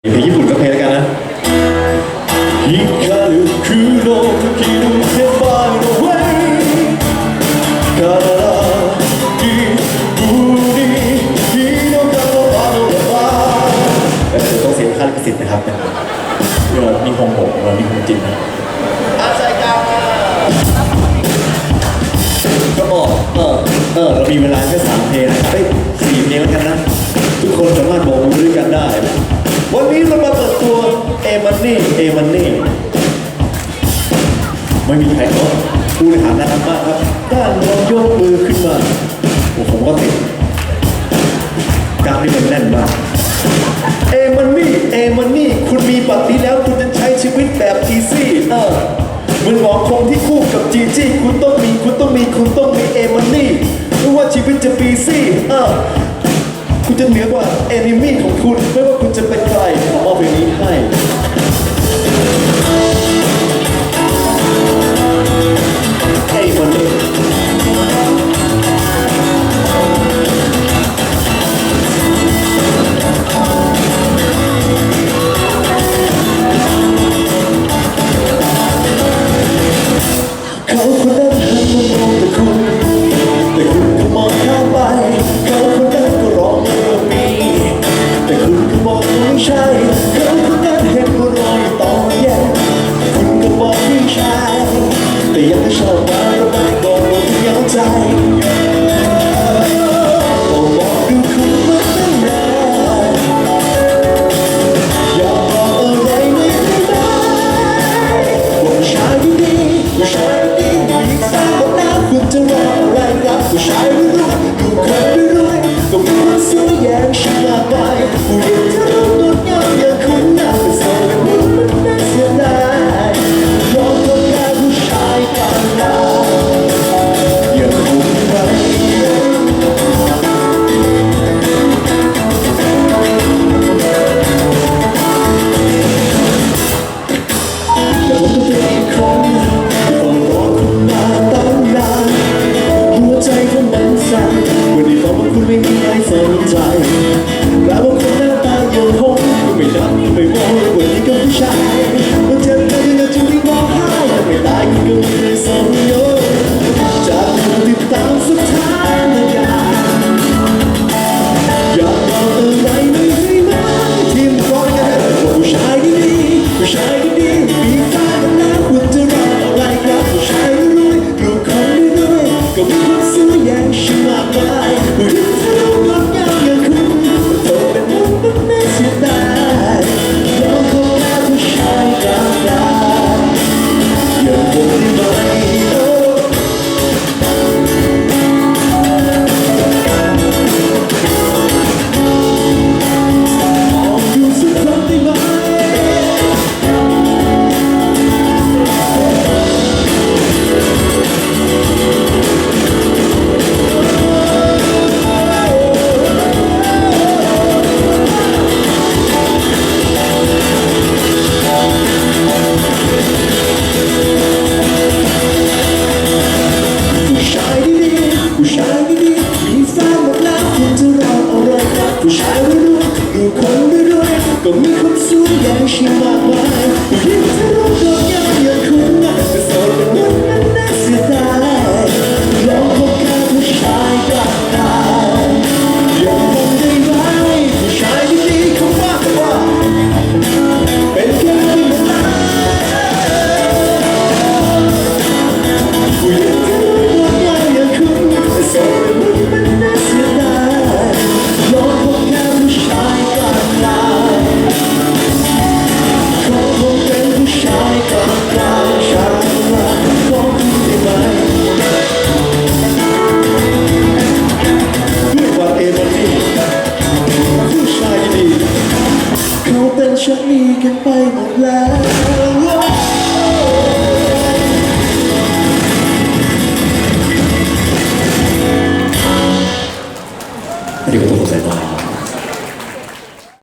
เพลงญี่ปุ่นก็เพลงแล้วกันนะ光る黒きの手前の way 体にぶり火の顔あの山แต่เดี๋ยวต้องเสียค่าลิขสิทธิ์นะครับเดี๋ยวนี่ฮงผมเรานี่ฮงจริงนะก็บอกเออเออเรามีเวลาแค่สามเพลงนะครับเอ้ย มันนี่เอมันนี่ไม่มีใครเขาผู้บริหารนะครับมากครับด้านลองยกมือขึ้นมาโอ้ผมก็ติดกล้ามนี่มันแน่นมากเอมันนี่เอมันนี่คุณมีบัตรนี้แล้วคุณจะใช้ชีวิตแบบอีซี่เออเหมือนหมอคงที่คู่กับจีจี้คุณต้องมีคุณต้องมีคุณต้องมีเอมันนี่ไม่ว่าชีวิตจะปีซี่เออคุณจะเหนือกว่าเอนิมี่ของคุณ ไม่ว่าคุณจะเป็นใครผมมอบเพลงนี้ให้ มีคน ก็ไม่ได้สนโยจากคนติดตามสุดท้าย ผู้ชายรวยๆดูคนรวยๆก็มีคนสวยอย่างฉันมากมาย ฉันมีกันไปหมดแล้ว